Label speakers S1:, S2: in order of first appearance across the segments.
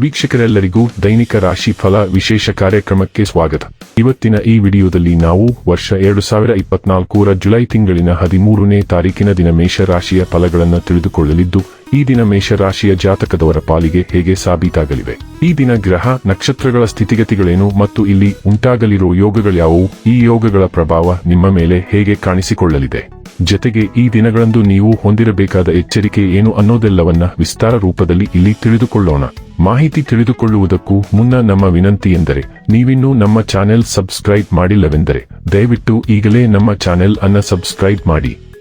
S1: ವೀಕ್ಷಕರೆಲ್ಲರಿಗೂ ದೈನಿಕ ರಾಶಿ ಫಲ ವಿಶೇಷ ಕಾರ್ಯಕ್ರಮಕ್ಕೆ ಸ್ವಾಗತ. ಇವತ್ತಿನ ಈ ವಿಡಿಯೋದಲ್ಲಿ ನಾವು ವರ್ಷ ಎರಡು ಸಾವಿರ ಇಪ್ಪತ್ನಾಲ್ಕರ ಜುಲೈ ತಿಂಗಳಿನ ಹದಿಮೂರನೇ ತಾರೀಕಿನ ದಿನ ಮೇಷರಾಶಿಯ ಫಲಗಳನ್ನು ತಿಳಿದುಕೊಳ್ಳಲಿದ್ದು ಈ ದಿನ ಮೇಷರಾಶಿಯ ಜಾತಕದವರ ಪಾಲಿಗೆ ಹೇಗೆ ಸಾಬೀತಾಗಲಿವೆ? ಈ ದಿನ ಗ್ರಹ, ನಕ್ಷತ್ರಗಳ ಸ್ಥಿತಿಗತಿಗಳೇನು ಮತ್ತು ಇಲ್ಲಿ ಉಂಟಾಗಲಿರುವ ಯೋಗಗಳ್ಯಾವುವು ಈ ಯೋಗಗಳ ಪ್ರಭಾವ ನಿಮ್ಮ ಮೇಲೆ ಹೇಗೆ ಕಾಣಿಸಿಕೊಳ್ಳಲಿದೆ? ಜತೆಗೆ ಈ ದಿನಗಳಂದು ನೀವು ಹೊಂದಿರಬೇಕಾದ ಎಚ್ಚರಿಕೆ ಏನು ಅನ್ನೋದೆಲ್ಲವನ್ನ ವಿಸ್ತಾರ ರೂಪದಲ್ಲಿ ಇಲ್ಲಿ ತಿಳಿದುಕೊಳ್ಳೋಣ. ಮಾಹಿತಿ ತಿಳಿದುಕೊಳ್ಳುವುದಕ್ಕೂ ಮುನ್ನ ನಮ್ಮ ವಿನಂತಿ ಎಂದರೆ, ನೀವಿನ್ನೂ ನಮ್ಮ ಚಾನೆಲ್ ಸಬ್ಸ್ಕ್ರೈಬ್ ಮಾಡಿಲ್ಲವೆಂದರೆ, ದಯವಿಟ್ಟು ಈಗಲೇ ನಮ್ಮ ಚಾನೆಲ್ ಅನ್ನ ಸಬ್ಸ್ಕ್ರೈಬ್ ಮಾಡಿ.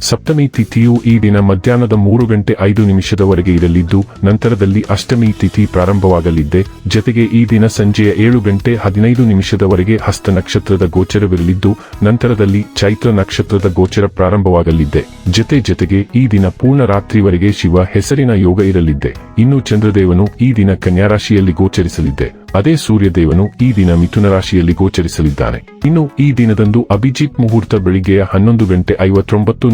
S1: ಸಪ್ತಮಿ ತಿಥಿಯು ಈ ದಿನ ಮಧ್ಯಾಹ್ನದ ಮೂರು ಗಂಟೆ ಐದು ನಿಮಿಷದವರೆಗೆ ಇರಲಿದ್ದು, ನಂತರದಲ್ಲಿ ಅಷ್ಟಮಿ ತಿಥಿ ಪ್ರಾರಂಭವಾಗಲಿದ್ದೆ. ಜತೆಗೆ ಈ ದಿನ ಸಂಜೆಯ ಏಳು ಗಂಟೆ ಹದಿನೈದು ನಿಮಿಷದವರೆಗೆ ಹಸ್ತ ನಕ್ಷತ್ರದ ಗೋಚರವಿರಲಿದ್ದು, ನಂತರದಲ್ಲಿ ಚೈತ್ರ ನಕ್ಷತ್ರದ ಗೋಚರ ಪ್ರಾರಂಭವಾಗಲಿದ್ದೆ. ಜತೆ ಜತೆಗೆ ಈ ದಿನ ಪೂರ್ಣ ರಾತ್ರಿವರೆಗೆ ಶಿವ ಹೆಸರಿನ ಯೋಗ ಇರಲಿದ್ದೆ. ಇನ್ನು ಚಂದ್ರದೇವನು ಈ ದಿನ ಕನ್ಯಾರಾಶಿಯಲ್ಲಿ ಗೋಚರಿಸಲಿದ್ದೆ. ಅದೇ ಸೂರ್ಯದೇವನು ಈ ದಿನ ಮಿಥುನ ರಾಶಿಯಲ್ಲಿ ಗೋಚರಿಸಲಿದ್ದಾನೆ. ಇನ್ನು ಈ ದಿನದಂದು ಅಭಿಜಿತ್ ಮುಹೂರ್ತ ಬೆಳಿಗ್ಗೆಯ ಹನ್ನೊಂದು ಗಂಟೆ ಐವತ್ತೊಂಬತ್ತು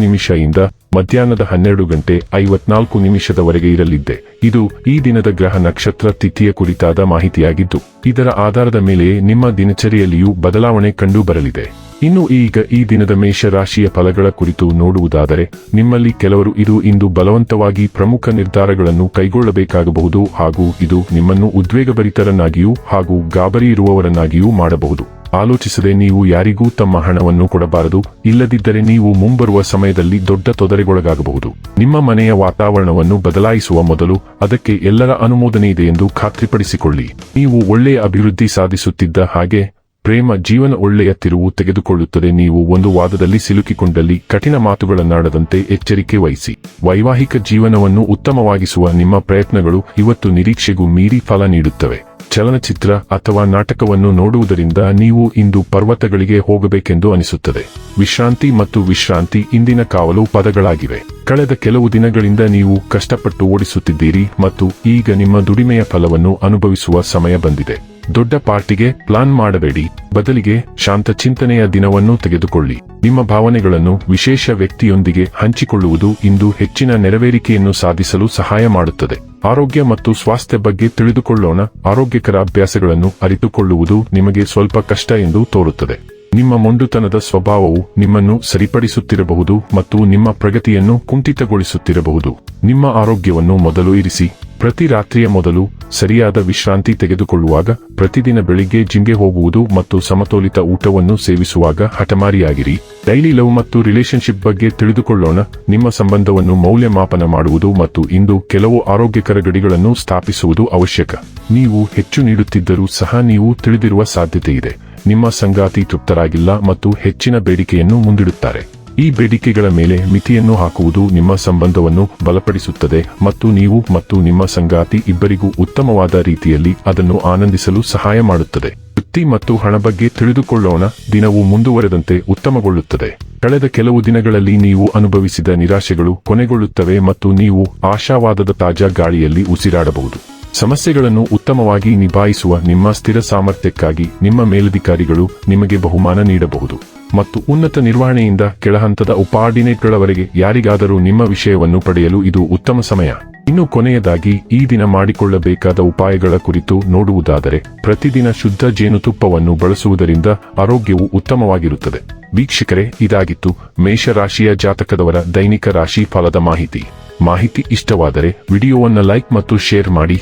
S1: ಇಂದ ಮಧ್ಯಾಹ್ನದ ಹನ್ನೆರಡು ಗಂಟೆ ಐವತ್ನಾಲ್ಕು ನಿಮಿಷದವರೆಗೆ ಇರಲಿದ್ದೆ. ಇದು ಈ ದಿನದ ಗ್ರಹ ನಕ್ಷತ್ರ ತಿಥಿಯ ಕುರಿತಾದ ಮಾಹಿತಿಯಾಗಿದ್ದು, ಇದರ ಆಧಾರದ ಮೇಲೆ ನಿಮ್ಮ ದಿನಚರಿಯಲ್ಲಿಯೂ ಬದಲಾವಣೆ ಕಂಡು ಬರಲಿದೆ ಇನ್ನು ಈಗ ಈ ದಿನದ ಮೇಷರಾಶಿಯ ಫಲಗಳ ಕುರಿತು ನೋಡುವುದಾದರೆ, ನಿಮ್ಮಲ್ಲಿ ಕೆಲವರು ಇದು ಇಂದು ಬಲವಂತವಾಗಿ ಪ್ರಮುಖ ನಿರ್ಧಾರಗಳನ್ನು ಕೈಗೊಳ್ಳಬೇಕಾಗಬಹುದು ಹಾಗೂ ಇದು ನಿಮ್ಮನ್ನು ಉದ್ವೇಗಭರಿತರನ್ನಾಗಿಯೂ ಹಾಗೂ ಗಾಬರಿ ಇರುವವರನ್ನಾಗಿಯೂ ಮಾಡಬಹುದು. ಆಲೋಚಿಸದೆ ನೀವು ಯಾರಿಗೂ ತಮ್ಮ ಹಣವನ್ನು ಕೊಡಬಾರದು, ಇಲ್ಲದಿದ್ದರೆ ನೀವು ಮುಂಬರುವ ಸಮಯದಲ್ಲಿ ದೊಡ್ಡ ತೊಂದರೆಗೊಳಗಾಗಬಹುದು. ನಿಮ್ಮ ಮನೆಯ ವಾತಾವರಣವನ್ನು ಬದಲಾಯಿಸುವ ಮೊದಲು ಅದಕ್ಕೆ ಎಲ್ಲರ ಅನುಮೋದನೆ ಇದೆ ಎಂದು ಖಾತ್ರಿಪಡಿಸಿಕೊಳ್ಳಿ. ನೀವು ಒಳ್ಳೆಯ ಅಭಿವೃದ್ಧಿ ಸಾಧಿಸುತ್ತಿದ್ದ ಹಾಗೆ ಪ್ರೇಮ ಜೀವನ ಒಳ್ಳೆಯ ತಿರುವು ತೆಗೆದುಕೊಳ್ಳುತ್ತದೆ. ನೀವು ಒಂದು ವಾದದಲ್ಲಿ ಸಿಲುಕಿಕೊಂಡಲ್ಲಿ ಕಠಿಣ ಮಾತುಗಳನ್ನಾಡದಂತೆ ಎಚ್ಚರಿಕೆ ವಹಿಸಿ. ವೈವಾಹಿಕ ಜೀವನವನ್ನು ಉತ್ತಮವಾಗಿಸುವ ನಿಮ್ಮ ಪ್ರಯತ್ನಗಳು ಇವತ್ತು ನಿರೀಕ್ಷೆಗೂ ಮೀರಿ ಫಲ ನೀಡುತ್ತವೆ. ಚಲನಚಿತ್ರ ಅಥವಾ ನಾಟಕವನ್ನು ನೋಡುವುದರಿಂದ ನೀವು ಇಂದು ಪರ್ವತಗಳಿಗೆ ಹೋಗಬೇಕೆಂದು ಅನಿಸುತ್ತದೆ. ವಿಶ್ರಾಂತಿ ಮತ್ತು ವಿಶ್ರಾಂತಿ ಇಂದಿನ ಕಾವಲು ಪದಗಳಾಗಿವೆ. ಕಳೆದ ಕೆಲವು ದಿನಗಳಿಂದ ನೀವು ಕಷ್ಟಪಟ್ಟು ಓಡಿಸುತ್ತಿದ್ದೀರಿ ಮತ್ತು ಈಗ ನಿಮ್ಮ ದುಡಿಮೆಯ ಫಲವನ್ನು ಅನುಭವಿಸುವ ಸಮಯ ಬಂದಿದೆ. ದೊಡ್ಡ ಪಾರ್ಟಿಗೆ ಪ್ಲಾನ್ ಮಾಡಬೇಡಿ. ಬದಲಿಗೆ ಶಾಂತ ಚಿಂತನೆಯ ದಿನವನ್ನು ತೆಗೆದುಕೊಳ್ಳಿ. ನಿಮ್ಮ ಭಾವನೆಗಳನ್ನು ವಿಶೇಷ ವ್ಯಕ್ತಿಯೊಂದಿಗೆ ಹಂಚಿಕೊಳ್ಳುವುದು ಇಂದು ಹೆಚ್ಚಿನ ನೆರವೇರಿಕೆಯನ್ನು ಸಾಧಿಸಲು ಸಹಾಯ ಮಾಡುತ್ತದೆ. ಆರೋಗ್ಯ ಮತ್ತು ಸ್ವಾಸ್ಥ್ಯ ಬಗ್ಗೆ ತಿಳಿದುಕೊಳ್ಳೋಣ. ಆರೋಗ್ಯಕರ ಅಭ್ಯಾಸಗಳನ್ನು ಅರಿತುಕೊಳ್ಳುವುದು ನಿಮಗೆ ಸ್ವಲ್ಪ ಕಷ್ಟ ಎಂದು ತೋರುತ್ತದೆ. ನಿಮ್ಮ ಮೊಂಡುತನದ ಸ್ವಭಾವವು ನಿಮ್ಮನ್ನು ಸರಿಪಡಿಸುತ್ತಿರಬಹುದು ಮತ್ತು ನಿಮ್ಮ ಪ್ರಗತಿಯನ್ನು ಕುಂಠಿತಗೊಳಿಸುತ್ತಿರಬಹುದು. ನಿಮ್ಮ ಆರೋಗ್ಯವನ್ನು ಮೊದಲು ಇರಿಸಿ. ಪ್ರತಿ ರಾತ್ರಿಯ ಮೊದಲು ಸರಿಯಾದ ವಿಶ್ರಾಂತಿ ತೆಗೆದುಕೊಳ್ಳುವಾಗ ಪ್ರತಿದಿನ ಬೆಳಿಗ್ಗೆ ಜಿಮ್ಗೆ ಹೋಗುವುದು ಮತ್ತು ಸಮತೋಲಿತ ಊಟವನ್ನು ಸೇವಿಸುವಾಗ ಹಠಮಾರಿಯಾಗಿರಿ. ಡೈಲಿ ಲವ್ ಮತ್ತು ರಿಲೇಶನ್ಶಿಪ್ ಬಗ್ಗೆ ತಿಳಿದುಕೊಳ್ಳೋಣ. ನಿಮ್ಮ ಸಂಬಂಧವನ್ನು ಮೌಲ್ಯಮಾಪನ ಮಾಡುವುದು ಮತ್ತು ಇಂದು ಕೆಲವು ಆರೋಗ್ಯಕರ ಗಡಿಗಳನ್ನು ಸ್ಥಾಪಿಸುವುದು ಅವಶ್ಯಕ. ನೀವು ಹೆಚ್ಚು ನೀಡುತ್ತಿದ್ದರೂ ಸಹ ನೀವು ತಿಳಿದಿರುವ ಸಾಧ್ಯತೆಯಿದೆ. ನಿಮ್ಮ ಸಂಗಾತಿ ತೃಪ್ತರಾಗಿಲ್ಲ ಮತ್ತು ಹೆಚ್ಚಿನ ಬೇಡಿಕೆಯನ್ನು ಮುಂದಿಡುತ್ತಾರೆ. ಈ ಬೇಡಿಕೆಗಳ ಮೇಲೆ ಮಿತಿಯನ್ನು ಹಾಕುವುದು ನಿಮ್ಮ ಸಂಬಂಧವನ್ನು ಬಲಪಡಿಸುತ್ತದೆ ಮತ್ತು ನೀವು ಮತ್ತು ನಿಮ್ಮ ಸಂಗಾತಿ ಇಬ್ಬರಿಗೂ ಉತ್ತಮವಾದ ರೀತಿಯಲ್ಲಿ ಅದನ್ನು ಆನಂದಿಸಲು ಸಹಾಯ ಮಾಡುತ್ತದೆ. ವೃತ್ತಿ ಮತ್ತು ಹಣ ಬಗ್ಗೆ ತಿಳಿದುಕೊಳ್ಳೋಣ. ದಿನವು ಮುಂದುವರೆದಂತೆ ಉತ್ತಮಗೊಳ್ಳುತ್ತದೆ. ಕಳೆದ ಕೆಲವು ದಿನಗಳಲ್ಲಿ ನೀವು ಅನುಭವಿಸಿದ ನಿರಾಶೆಗಳು ಕೊನೆಗೊಳ್ಳುತ್ತವೆ ಮತ್ತು ನೀವು ಆಶಾವಾದದ ತಾಜಾ ಗಾಳಿಯಲ್ಲಿ ಉಸಿರಾಡಬಹುದು. ಸಮಸ್ಯೆಗಳನ್ನು ಉತ್ತಮವಾಗಿ ನಿಭಾಯಿಸುವ ನಿಮ್ಮ ಸ್ಥಿರ ಸಾಮರ್ಥ್ಯಕ್ಕಾಗಿ ನಿಮ್ಮ ಮೇಲಧಿಕಾರಿಗಳು ನಿಮಗೆ ಬಹುಮಾನ ನೀಡಬಹುದು ಮತ್ತು ಉನ್ನತ ನಿರ್ವಹಣೆಯಿಂದ ಕೆಳಹಂತದ ಉಪಾರ್ಡಿನೇಟ್ಗಳವರೆಗೆ ಯಾರಿಗಾದರೂ ನಿಮ್ಮ ವಿಷಯವನ್ನು ಪಡೆಯಲು ಇದು ಉತ್ತಮ ಸಮಯ. ಇನ್ನು ಕೊನೆಯದಾಗಿ, ಈ ದಿನ ಮಾಡಿಕೊಳ್ಳಬೇಕಾದ ಉಪಾಯಗಳ ಕುರಿತು ನೋಡುವುದಾದರೆ, ಪ್ರತಿದಿನ ಶುದ್ಧ ಜೇನುತುಪ್ಪವನ್ನು ಬಳಸುವುದರಿಂದ ಆರೋಗ್ಯವು ಉತ್ತಮವಾಗಿರುತ್ತದೆ. ವೀಕ್ಷಕರೇ, ಇದಾಗಿತ್ತು ಮೇಷರಾಶಿಯ ಜಾತಕದವರ ದೈನಿಕ ರಾಶಿ ಫಲದ ಮಾಹಿತಿ. ಮಾಹಿತಿ ಇಷ್ಟವಾದರೆ ವಿಡಿಯೋವನ್ನು ಲೈಕ್ ಮತ್ತು ಶೇರ್ ಮಾಡಿ.